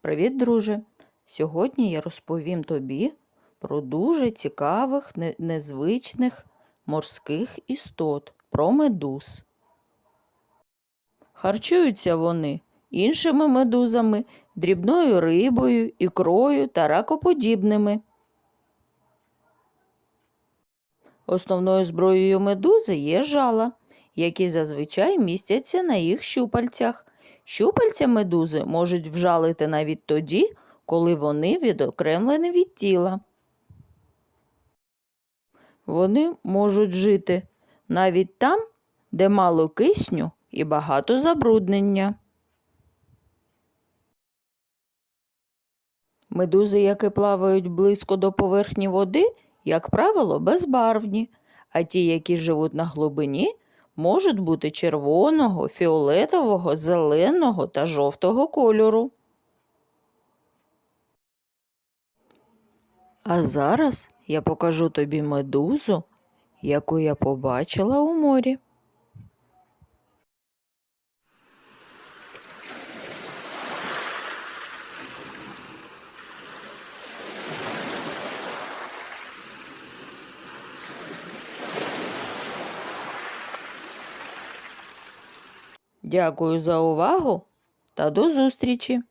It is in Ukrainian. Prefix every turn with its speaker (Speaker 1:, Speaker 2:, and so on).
Speaker 1: Привіт, друже! Сьогодні я розповім тобі про дуже цікавих, незвичних морських істот, про медуз. Харчуються вони іншими медузами, дрібною рибою, ікрою та ракоподібними. Основною зброєю медузи є жала, які зазвичай містяться на їх щупальцях. Щупальця медузи можуть вжалити навіть тоді, коли вони відокремлені від тіла. Вони можуть жити навіть там, де мало кисню і багато забруднення. Медузи, які плавають близько до поверхні води, як правило, безбарвні, а ті, які живуть на глибині, можуть бути червоного, фіолетового, зеленого та жовтого кольору. А зараз я покажу тобі медузу, яку я побачила у морі. Дякую за увагу та до зустрічі!